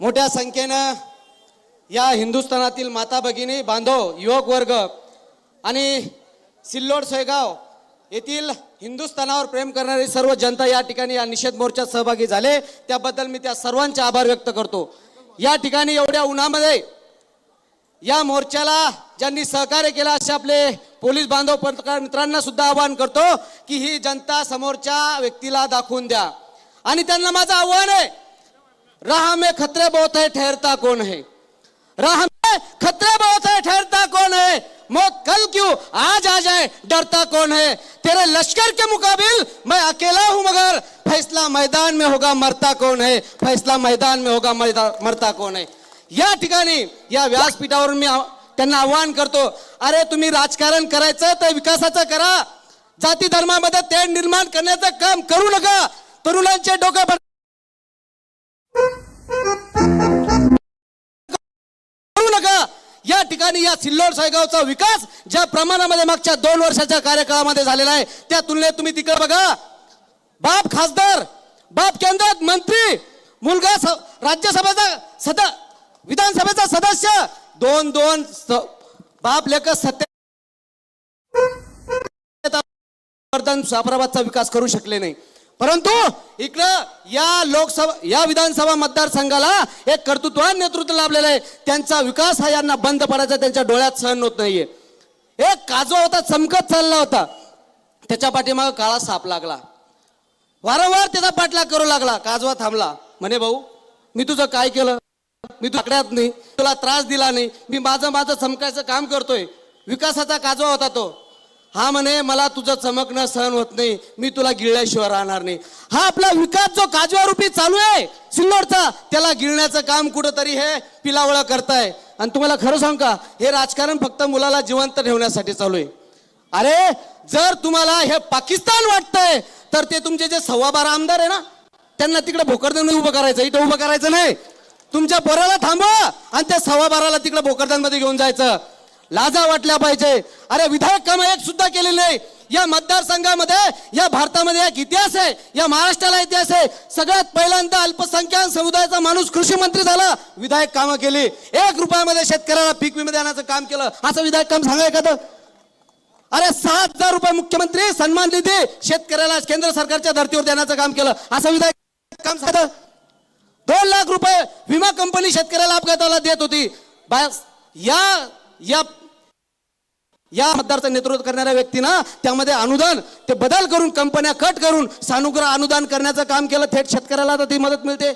मोठ्या संख्येनं या हिंदुस्थानातील माता भगिनी बांधव युवक वर्ग आणि सिल्लोड सोयगाव येथील हिंदुस्थानावर प्रेम करणारी सर्व जनता या ठिकाणी या निषेध मोर्चात सहभागी झाले. त्याबद्दल मी त्या सर्वांचे आभार व्यक्त करतो. या ठिकाणी एवढ्या उन्हामध्ये या मोर्चाला ज्यांनी सहकार्य केलं असे आपले पोलीस बांधव पत्रकार मित्रांना सुद्धा आवाहन करतो की ही जनता समोरच्या व्यक्तीला दाखवून द्या. आणि त्यांना माझं आव्हान आहे राह में खतरे बहुत है ठहरता कौन है? राह में खतरे बहुत है ठहरता कौन है? मौत कल क्यों आज आ जाए डरता कौन है? तेरे लश्कर के मुकाबिल मैं अकेला हूं मगर फैसला मैदान में होगा मरता कौन है? फैसला मैदान में होगा मरता कौन है? या ठिकाणी या व्यासपीठावरून मी त्यांना आवाहन करतो अरे तुम्ही राजकारण करायचं तर विकासाचं करा. जाती धर्मामध्ये तेढ निर्माण करण्याचं काम करू नका. तरुणांचे डोकं या ठिकाणी या सिल्लोड सायगावचा विकास ज्या प्रमाणामध्ये मागच्या दोन वर्षाच्या कार्यकाळामध्ये झालेला आहे त्या तुलनेत तुम्ही तिकडे बघा. बाप खासदार बाप केंद्रात मंत्री मुलगा स- राज्यसभेचा सद विधानसभेचा सदस्य. दोन दोन स- बाप लेख सत्य वर्धन विकास करू शकले नाही. परंतु इकडं या लोकसभा या विधानसभा मतदारसंघाला एक कर्तृत्वान नेतृत्व लाभलेलं आहे. त्यांचा विकास हा यांना बंद पडायचा त्यांच्या डोळ्यात सहन होत नाहीये. एक काजवा होता चमकत चालला होता. त्याच्या पाठीमाग काळा साप लागला. वारंवार त्याचा पाठलाग करू लागला. काजवा थांबला. म्हणे भाऊ मी तुझं काय केलं? मी तुकड्यात नाही. तुला त्रास दिला नाही. मी माझं माझं चमकायचं काम करतोय. विकासाचा काजवा होता तो. हा म्हणे मला तुझं चमकणं सहन होत नाही. मी तुला गिळल्याशिवाय राहणार नाही. हा आपला विकास जो काजवारूपी चालू आहे सिल्लोडचा त्याला गिळण्याचं काम कुठंतरी हे पिलावळा करताय. आणि तुम्हाला खरं सांग का हे राजकारण फक्त मुलाला जिवंत ठेवण्यासाठी चालू आहे. अरे जर तुम्हाला हे पाकिस्तान वाटतंय तर ते तुमचे जे सव्वा बारा आमदार आहे ना त्यांना तिकडे भोकरदान उभं करायचं इथं उभं करायचं नाही. तुमच्या पोराला थांबवा आणि त्या सव्वा बाराला तिकडे भोकरदानमध्ये घेऊन जायचं. लाजा वाटल्या पाहिजे. अरे विधायक काम एक सुद्धा केलेली नाही. या मतदारसंघामध्ये या भारतामध्ये एक इतिहास आहे या महाराष्ट्राला इतिहास आहे. सगळ्यात पहिल्यांदा अल्पसंख्याक समुदायाचा माणूस कृषी मंत्री झाला. विधायक कामं केली. एक रुपयामध्ये शेतकऱ्याला पीक विमा देण्याचं काम केलं. असं विधायक काम सांगा एखादं. अरे सहा हजार रुपये मुख्यमंत्री सन्मान निधी शेतकऱ्याला केंद्र सरकारच्या धर्तीवर देण्याचं काम केलं. असं विधायक काम झालं दोन लाख रुपये विमा कंपनी शेतकऱ्याला अपघाताला देत होती. या या या मतदारचं नेतृत्व करणाऱ्या व्यक्तीनं त्यामध्ये अनुदान ते बदल करून कंपन्या कट करून सानुग्रह अनुदान करण्याचं काम केलं थेट शेतकऱ्याला तर ती मदत मिळते.